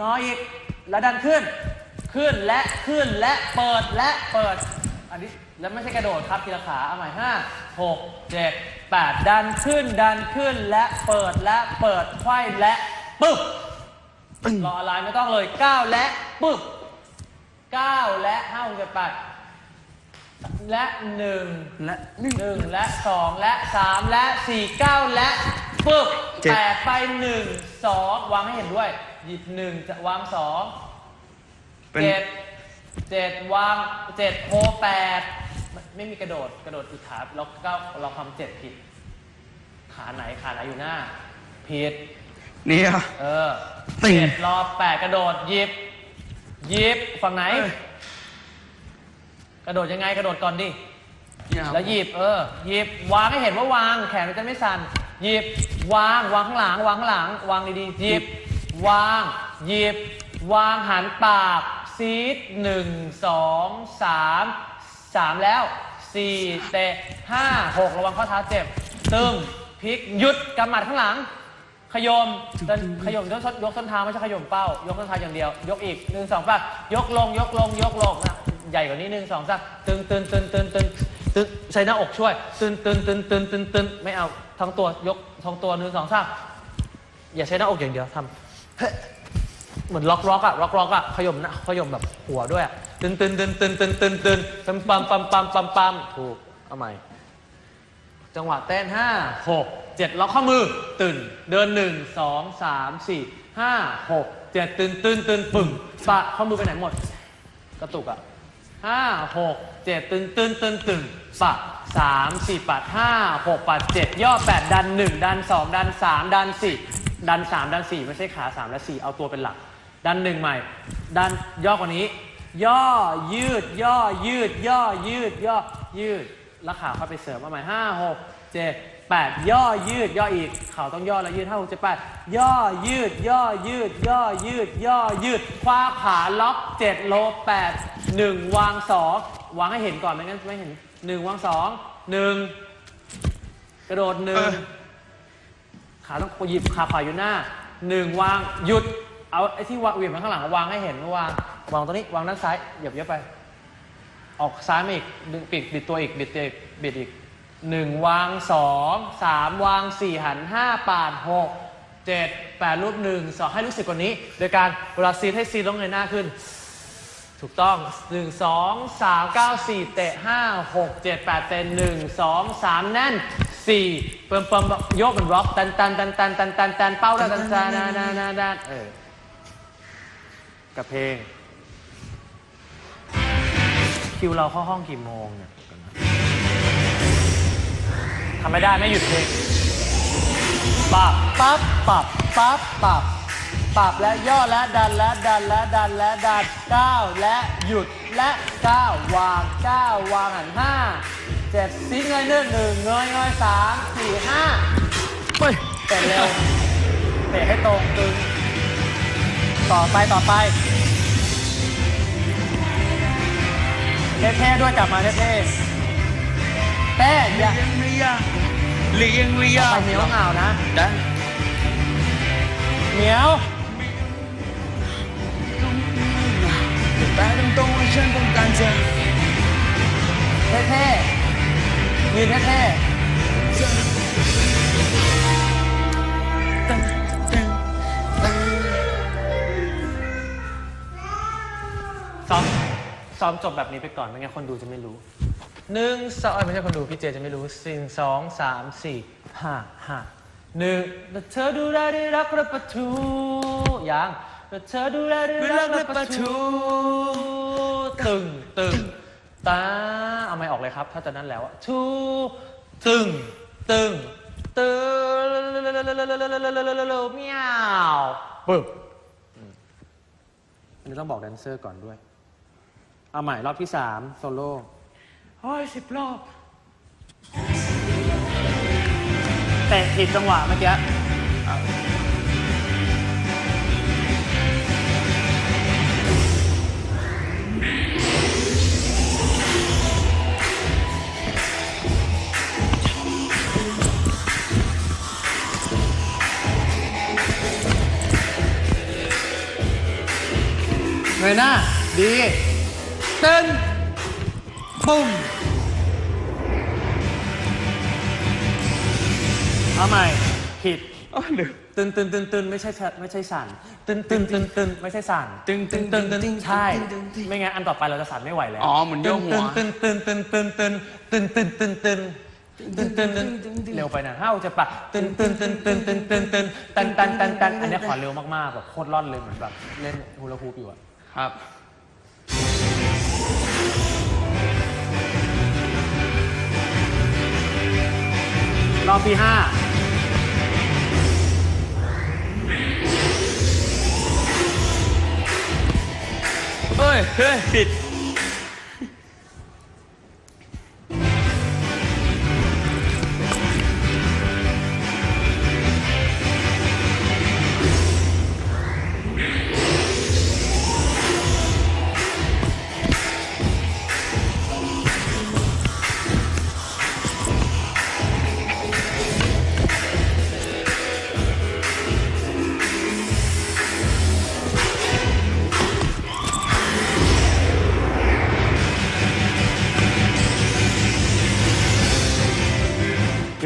งออีก แล้วดันขึ้น ขึ้นและขึ้นและเปิดและเปิด อันนี้แล้วไม่ใช่กระโดดครับทีละขาเอาใหม่ห้าหกเจ็ดแปดดันขึ้นดันขึ้นและเปิดและเปิดไขว้และปึ๊บรออะไรไม่ต้องเลยเก้าและปึ๊บเก้าและห้าหกเจ็ดแปดและหนึ่งและหนึ่งหนึ่งและสองและสามและสี่เก้าและปึ๊บเจ็ดแปดไปหนึ่งสองวางให้เห็นด้วย หยิบหนึ่งจะวางสองเป็น เจ็ดเจ็ดวางเจ็ดโพแปดไม่ไม่มีกระโดดกระโดดอีกขาแล้วก็เราทำเจ็ดผิด ขาไหนขาไหนอยู่หน้า ผิด นี่อะ เออติ่ง เจ็ดรอแปดกระโดดหยิบหยิบฝั่งไหนเอ้ยกระโดดยังไงกระโดดก่อนดิเนี่ยครับแล้วหยิบเออหยิบวางให้เห็นว่าวางแขนมันจะไม่สั่นหยิบวางวางข้างหลังวางข้างหลัง วางดีๆหยิบ วาง หยิบ วางหันปากซีดหนึ่งสองสามสามแล้วสี่เตะห้าหกระวังข้อเท้าเจ็บ ตึงพลิกหยุดกำหมัดข้างหลัง ขยมเดินขยมยกส้นยกส้นเท้าไม่ใช่ขยมเป้า ยกส้นเท้าอย่างเดียว ยกอีกหนึ่งสองป่ะยกลงยกลงยกลงนะใหญ่กว่านี้หนึ่งสองสามตึงตึงตึงตึงตึงตึงใช้หน้าอกช่วย ตึงตึงตึงตึงตึงตึงไม่เอาทั้งตัวยกทั้งตัวหนึ่งสองสามอย่าใช้หน้าอกอย่างเดียวทำ เฮ้เหมือนล็อกล็อกอะล็อกล็อกอะขยมนะขยมแบบหัวด้วยอะตึงตึงตึงตึงตึงตึงตึงตึงปั๊มปั๊มปั๊มปั๊มปั๊มถูกเอาใหม่จังหวะเต้นห้าหกเจ็ดล็อกข้อมือตื่นเดินหนึ่งสองสามสี่ห้าหกเจ็ดตื่นตื่นตื่นปึ่งปะข้อมือไปไหนหมด กระตุกอะห้าหกเจ็ดตื่นตื่นตื่นตื่นปะสามสี่ปัดห้าหกปัดเจ็ดย่อแปดดันหนึ่งดันสองดันสามดันสี่ ดันสามดันสี่ไม่ใช่ขาสามและสี่เอาตัวเป็นหลัก ดันหนึ่งใหม่ ดันย่อกว่านี้ ย่อยืด ย่อยืด ย่อยืด ย่อยืดแล้วขาเข้าไปเสริมเอาใหม่ห้าหกเจ็ดแปดย่อยืดย่ออีกเข่าต้องย่อแล้วยืดห้าหกเจ็ดแปดย่อยืด ย่อยืด ย่อยืด ย่อยืด คว้าขาล็อกเจ็ดโลแปดหนึ่งวางสองวางให้เห็นก่อนไม่งั้นไม่เห็นหนึ่งวางสองหนึ่งกระโดดหนึ่ง ขาต้องหยิบขาขวาอยู่หน้าหนึ่งวางหยุด เอาไอ้ที่วางเหวี่ยงมาข้างหลังวางให้เห็นวาวางวางตรงนี้วางด้านซ้ายเหยียบเยอะไป ออกซ้ายมาอีกดึงปิดบิดตัวอีกบิดตัวอีกบิดอีกหนึ่งวางสองสามวางสี่หันห้าปาดหกเจ็ดแปดรูปหนึ่งสองให้รู้สึกกว่านี้ โดยการเวลาซีดให้ซีดต้องเงยหน้าขึ้น ถูกต้องหนึ่งสองสามเก้าสี่เตะห้าหกเจ็ดแปดเตะหนึ่งสองสามแน่น สี่เปิมเปิมโยกเป็นร็อกตันตันตันตันตันตันตันเป้าตันตันตันตันตันตันตันเออกับเพลง คิวเราเข้าห้องกี่โมงเนี่ยทำไม่ได้ไม่หยุดเพลงปับปั๊บปับปั๊บปับปับและย่อและดันและดันและดันและดันก้าวและหยุดและก้าววางก้าววางหันห้า เจ็ดซีเงยหนึ่งหนึ่งเงยเงยสามสี่ห้าไปเตะเร็วเตะให้ตรงตึงต่อไปต่อไปเท่ๆด้วยกลับมาเท่ๆเต้อย่าเลี้ยงเลี้ยงเลี้ยงไปเลี้ยงเหนียวเหงานะได้เหนียวแต่ตรงตรงๆฉันต้องการเธอ ยืนเท่ตึ้งตึ้งตึ้งๆซ้อมซ้อมจบแบบนี้ไปก่อน ไม่งั้นคนดูจะไม่รู้หนึ่งสองเอ้ยไม่ใช่คนดูพี่เจจะไม่รู้สิ่งสองสามสี่ห้าห้าหนึ่งแล้วเธอดูได้ได้รักระปะทูยังแล้วเธอดูได้ได้รักระปะทูตึงตึง ตาเอาไม่ออกเลยครับ ถ้าจะนั้นแล้วทูตึง ตึงตึงเมียวปึ๊บอันนี้ต้องบอกแดนเซอร์ก่อนด้วย เอาใหม่รอบที่สามโซโล่เฮ้ยสิบรอบ แต่ผิดจังหวะเมื่อกี้ งยหน้า ดีตึ้นปุ้มเอาใหม่ ผิดอ๋อลืมตึนตึนตึนตึนไม่ใช่ชะไม่ใช่สั่นตึนตึนตึนตึนไม่ใช่สั่นตึงตึงตึนตึนตึตึงนใช่ตึงตึงตึงไม่งั้นอันต่อไปเราจะสั่นไม่ไหวแล้วอ๋อเหมือนโยกหัวตึนตึนตึนตึนตึนตึนตึนตึนตึนตึนตึนตึนตึนตึนเร็วไปนะห้าวจะปะตึนตึนตึนตึนตึนตึนตึนตันตันตันตันอันนี้ขอเร็วมากๆแบบโคตรร่อนเลยเหมือนแบบเล่นฮูลาฮูปอยู่อะ ครับ รอบที่ห้าเฮ้ย เฮ้ย ผิด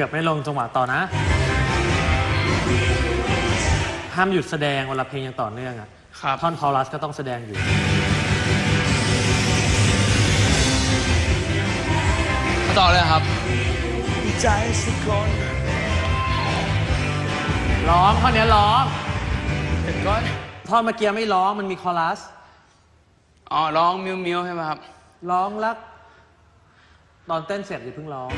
กือบไม่ลงจังหวะต่อนะ ห้ามหยุดแสดงเวลาเพลงยังต่อเนื่องอะครับ ท่อนคอรัสก็ต้องแสดงอยู่ ต่อเลยครับ ใจสักคนร้องท่อนเนี้ยร้อง เห็นก็ท่อนเมื่อกี้ไม่ร้องมันมีคอรัส อ๋อร้องมิวมิวใช่ไหมครับ ร้องแล้วตอนเต้นเสร็จอย่าเพิ่งร้อง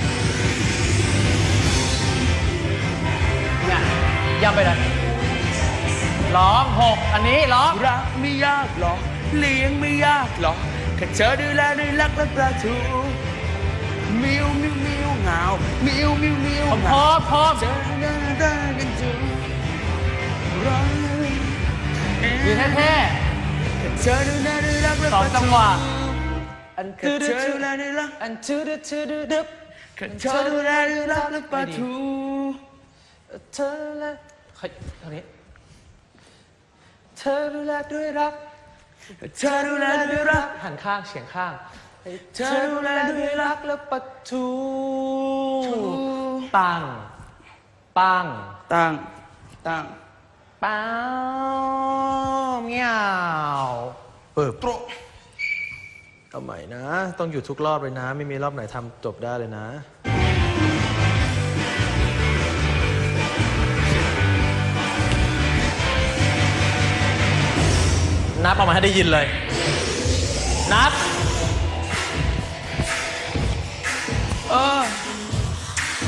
เนี่ยย่ำไปเลยร้องหกอันนี้ร้อง รักไม่ยากหรอกเลี้ยงไม่ยากหรอกแค่เธอดูแลด้วยรักและปลาทูมิวมิวมิวเหงามิวมิวมิวผมเหพร้งาอมพร้อมเจอหน้าได้กันจูรักยืนเท่เธอดูแลด้วยรักและสปองลาจังทูหวะอันแค่คือเธอดูแลด้วยรัก อันชื่อชื่อดึบแค่เธอดูแลด้วยรักและปลาทูเธอและเฮ้ยเท่านี้เธอดูแลด้วยรักเธอดูแลด้วยรักหันข้างเฉียงข้างเธอดูแลด้วยรักและปัทูปังปังตั้งตั้งปังเงี้ยวเปิบโตร เอาใหม่นะ ต้องหยุดทุกรอบเลยนะ ไม่มีรอบไหนทำจบได้เลยนะ นับออกมาให้ได้ยินเลย